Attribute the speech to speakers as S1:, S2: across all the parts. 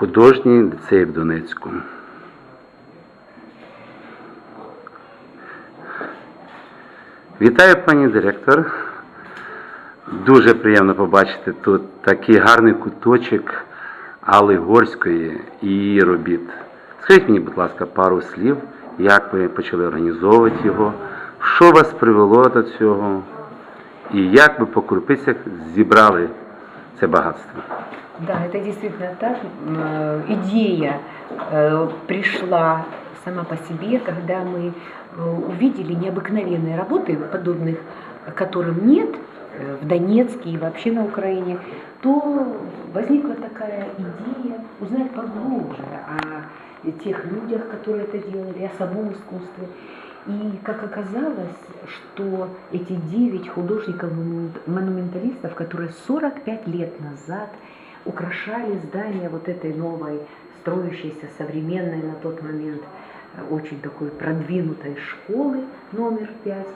S1: художній ліцей в Донецьку. Вітаю, пані директор. Дуже приємно побачити тут такий гарний куточок Алли Горської і її робіт. Скажіть мені, будь ласка, пару слів, як ви почали організовувати його, що вас привело до цього, і як ви по крупицях зібрали це багатство.
S2: Да, это действительно так. Э, Идея э, пришла сама по себе, когда мы э, увидели необыкновенные работы, подобных которым нет в Донецке и вообще на Украине, то возникла такая идея узнать поглубже о тех людях, которые это делали, о самом искусстве. И как оказалось, что эти девять художников-монументалистов, которые 45 лет назад украшали здание вот этой новой, строящейся, современной на тот момент, э, очень такой продвинутой школы номер пять,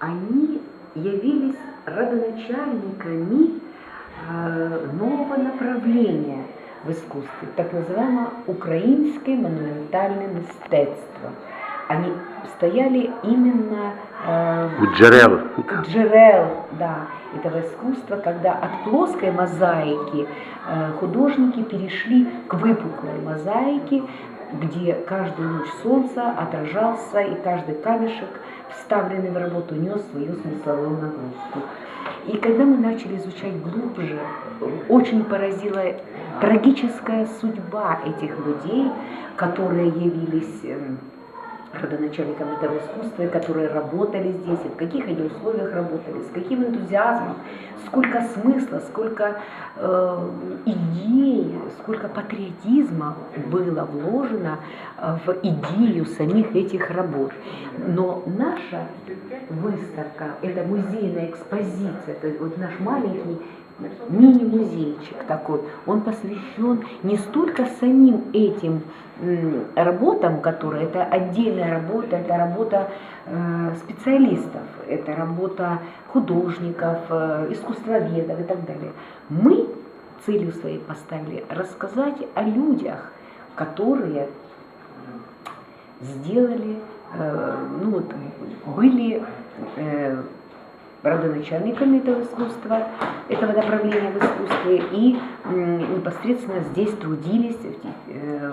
S2: они явились родоначальниками э, нового направления в искусстве, так называемое украинское монументальное мистецтво. Они стояли именно э,
S1: У джерел.
S2: джерел да, этого искусства, когда от плоской мозаики э, художники перешли к выпуклой мозаике, где каждый луч солнца отражался, и каждый камешек, вставленный в работу, нес свою смысловую нагрузку. И когда мы начали изучать глубже, очень поразила трагическая судьба этих людей, которые явились эм, родоначальникам этого искусства, которые работали здесь, и в каких они условиях работали, с каким энтузиазмом, сколько смысла, сколько э, идей, сколько патриотизма было вложено э, в идею самих этих работ. Но наша выставка, это музейная экспозиция, это вот наш маленький мини-музейчик такой, он посвящен не столько самим этим работам, которые, это отдельная работа, это работа э, специалистов, это работа художников, э, искусствоведов и так далее. Мы целью своей поставили рассказать о людях, которые сделали, э, ну вот, были э, родоначальниками этого искусства, этого направления в искусстве, и м, непосредственно здесь трудились в те- э,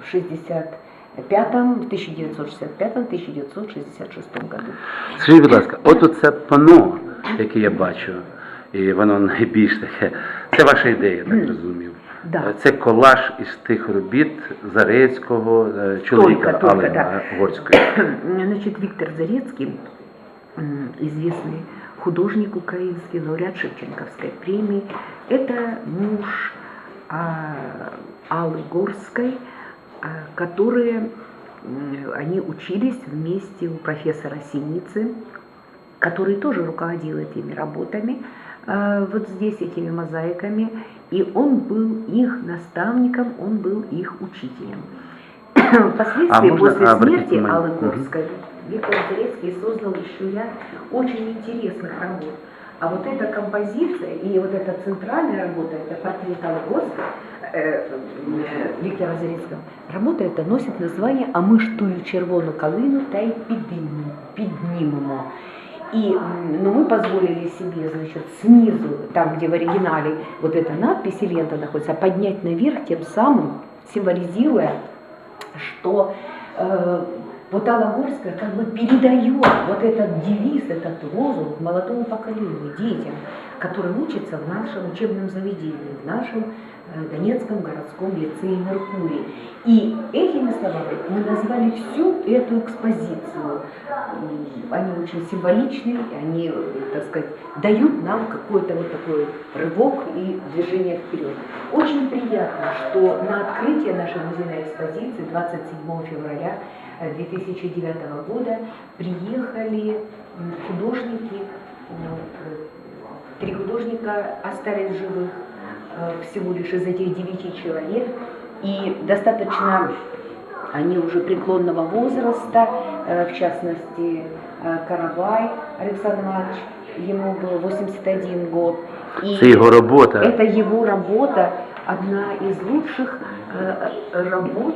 S2: в 65-м, в 1965-1966 году.
S1: Скажіть, будь ласка, от оце пано, яке я бачу, і воно найбільш таке, це ваша ідея, я так розумів.
S2: Да.
S1: Це колаж із тих робіт Зарецького е, чоловіка
S2: Только, только,
S1: Алли
S2: да.
S1: Горської.
S2: Значит, Виктор Зарецкий, м, известный художник украинский, лауреат Шевченковской премии, это муж а, Аллы Горской, а, которые, они учились вместе у профессора Синицы, который тоже руководил этими работами, э, вот здесь этими мозаиками, и он был их наставником, он был их учителем. Впоследствии,
S1: А
S2: после смерти? Аллы. Горской, Виктор Зарецкий создал еще ряд очень интересных работ. А вот эта композиция и вот эта центральная работа, это портрет Аллы Горской, э, э, Виктора Зарецкого, работа эта носит название «А ми ж тую червону калину та й піднімемо». піднімемо». И, м, но мы позволили себе, значит, снизу, там, где в оригинале вот эта надпись и лента находится, поднять наверх, тем самым символизируя, что э, вот Алла Горская как бы передает вот этот девиз, этот лозунг молодому поколению, детям, которые учатся в нашем учебном заведении, в нашем э, Донецком городском лицее Меркурий. И этими словами мы назвали всю эту экспозицию. Они очень символичны, они, э, так сказать, дают нам какой-то вот такой рывок и движение вперед. Очень приятно, что на открытие нашей музейной экспозиции 27 февраля э, 2009 года приехали художники, э, три художника остались живых, э, всего лишь из этих девяти человек, и достаточно они уже преклонного возраста, э, в частности, э, Каравай Александр Иванович, ему был 81 год. И
S1: Це його робота.
S2: это его работа, одна из лучших работ,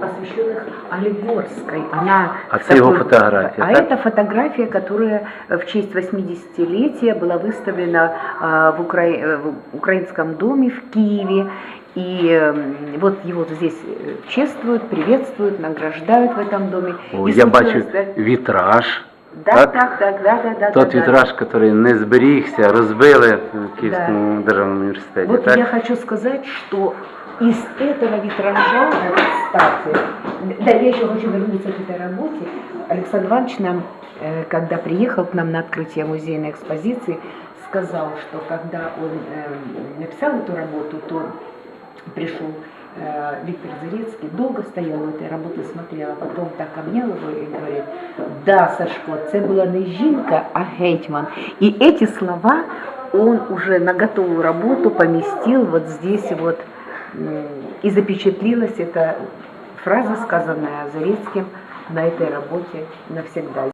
S2: посвященных Олигорской. Она
S1: А це його
S2: такой-
S1: фотографія,
S2: А
S1: так?
S2: это фотография, которая э, в честь 80-летия была выставлена а, в, Укра- э, в Украинском доме в Киеве. И м, вот его здесь э, чествуют, приветствуют, награждают в этом доме.
S1: О,
S2: И
S1: я бачу
S2: случилось, да,
S1: вітраж.
S2: да,
S1: так?
S2: так, так, да, да, да.
S1: Тот
S2: да, да.
S1: вітраж, який не зберігся, розбили в Київському державному університеті.
S2: Вот
S1: так?
S2: я хочу сказать, что из этого витража, вот, кстати, да, я еще хочу вернуться к этой работе. Александр Иванович нам, э, когда приехал к нам на открытие музейной экспозиции, сказал, что когда он э, написал эту работу, то пришел э, Виктор Зарецкий, долго стоял у этой работы, смотрел, а потом так обнял его и говорит, да, Сашко, це була не жінка, а гетьман. И эти слова он уже на готовую работу поместил вот здесь вот, и запечатлилась эта фраза, сказанная Зарецким на этой работе навсегда.